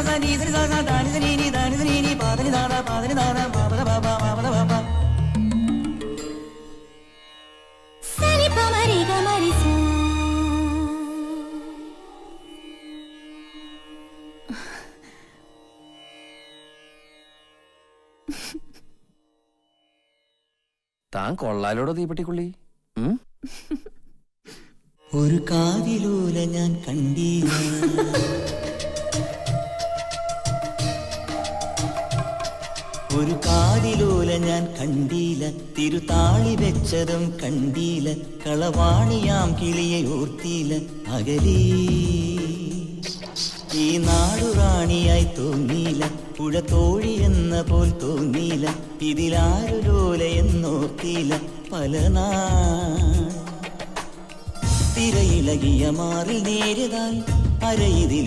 ദാന ദാനി നീ ദാനി സനി നീ പാതനി ദാദ പാതനി ദാദ പാപദ പാപ പാപദ പാപ സരി പമരി ഗമരി സ. താൻ കൊള്ളാലോടോ തീപ്പെട്ടിക്കുള്ളി? ഒരു കാതിലൂല ഞാൻ കണ്ടീല ഒരു കാതിലൂല ഞാൻ കണ്ടീല. തിരുതാളി വെച്ചതും കണ്ടീല. കളവാണിയാം കിളിയെ ഓർത്തീല. അകലീ. ഈ നാടുറാണിയായി തോന്നിയില്ല പുഴ തോഴി എന്ന പോൽ തോന്നിയില്ല ഇതിലാരു ലോല എന്നോർത്തിയില്ല പല നാ മാറിൽ നേരിതാൽ അരയിതിൽ